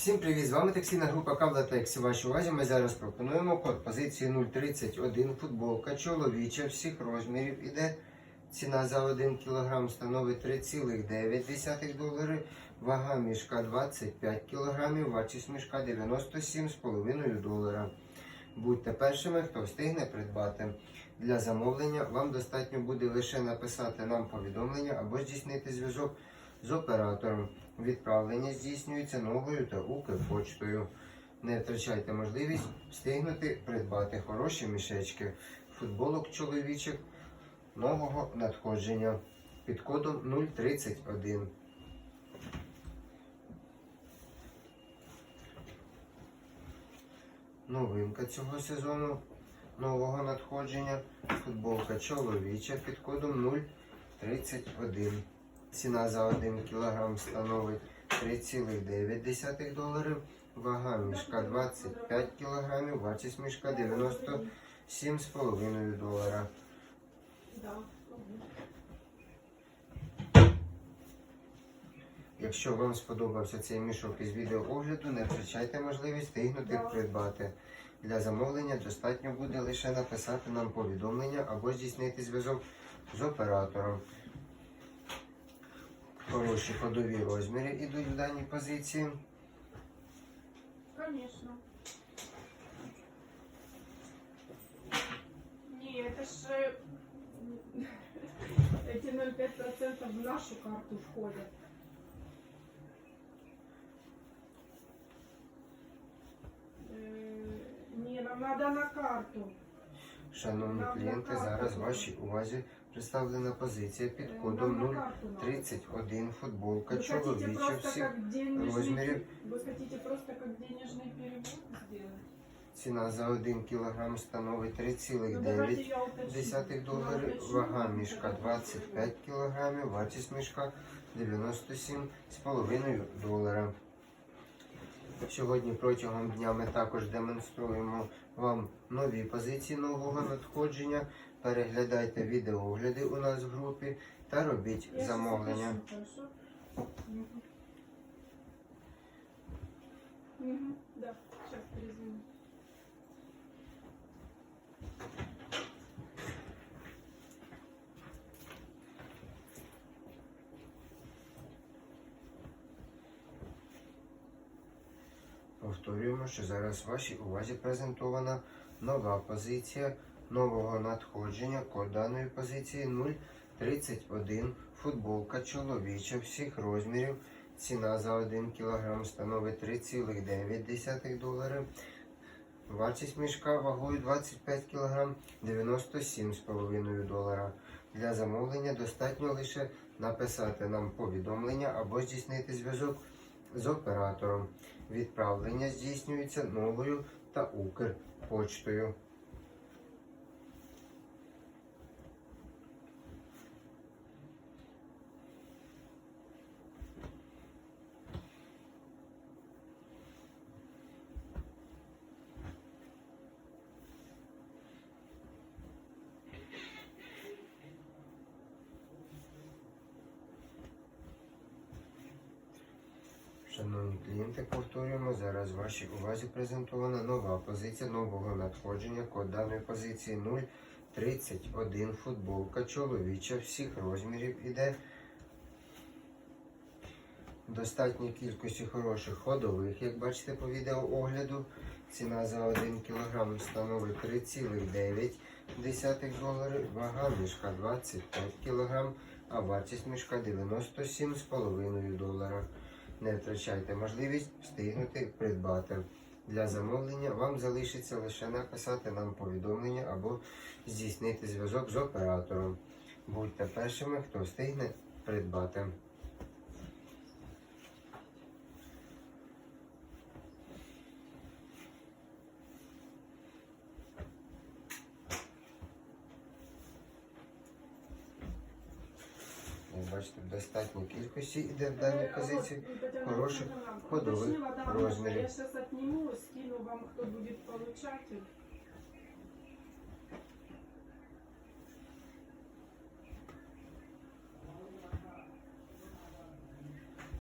Всім привіт! З вами таксійна група Кавлатексі. Вашій увазі ми зараз пропонуємо код позиції 031 футболка чоловіча всіх розмірів іде. Ціна за 1 кг становить 3,9 долари. Вага мішка 25 кг, вартість мішка 97,5 долара. Будьте першими, хто встигне придбати. Для замовлення вам достатньо буде лише написати нам повідомлення або здійснити зв'язок з оператором. Відправлення здійснюється новою та Укрпочтою. Не втрачайте можливість встигнути придбати хороші мішечки футболок чоловічих нового надходження під кодом 031. Новинка цього сезону нового надходження футболка чоловіча під кодом 031. Ціна за 1 кг становить 3,9 доларів. Вага мішка 25 кг, вартість мішка 97,5 долара. Якщо вам сподобався цей мішок із відеоогляду, не втрачайте можливість встигнути придбати. Для замовлення достатньо буде лише написати нам повідомлення або здійснити зв'язок з оператором. Хороші ходові розміри йдуть в даній позиції. Конечно. Не, это же эти 0,5% в нашу карту входят. Э, Не, нам надо на карту. Шановні Нам на клієнти, карту зараз треба. вашій увазі представлена позиція під Э, кодом нам на карту надо. 031 футболка Вы хотите чоловіча просто всіх как денежный... розмірів. Вы хотите просто как денежный перевод сделать? Ціна за 1 кг становить Ну, 3,9 давайте я уточню. десятих Я доларів, уточню. вага мішка 25 кг, вартість мішка 97,5 долара. Сьогодні протягом дня ми також демонструємо вам нові позиції нового надходження. Переглядайте відеоогляди у нас в групі та робіть замовлення. Повторюємо, що зараз вашій увазі презентована нова позиція нового надходження. Код позиції 031. Футболка чоловіча всіх розмірів. Ціна за 1 кг становить 3,9 доларів. Вартість мішка вагою 25 кг 97,5 долара. Для замовлення достатньо лише написати нам повідомлення або здійснити зв'язок з оператором. Відправлення здійснюється новою та Укрпочтою. Шановні клієнти, повторюємо, зараз вашій увазі презентована нова позиція нового надходження. Код даної позиції 031 футболка чоловіча всіх розмірів іде. Достатньої кількості хороших ходових, як бачите по відеоогляду. Ціна за 1 кг становить 3,9 доларів, вага мішка 25 кг, а вартість мішка 97,5 долара. Не втрачайте можливість встигнути придбати. Для замовлення вам залишиться лише написати нам повідомлення або здійснити зв'язок з оператором. Будьте першими, хто встигне придбати. Бачите, в достатній кількості йде в даній позиції. хороших ходових розмірів. Я отниму, скину вам, кто будет получатель.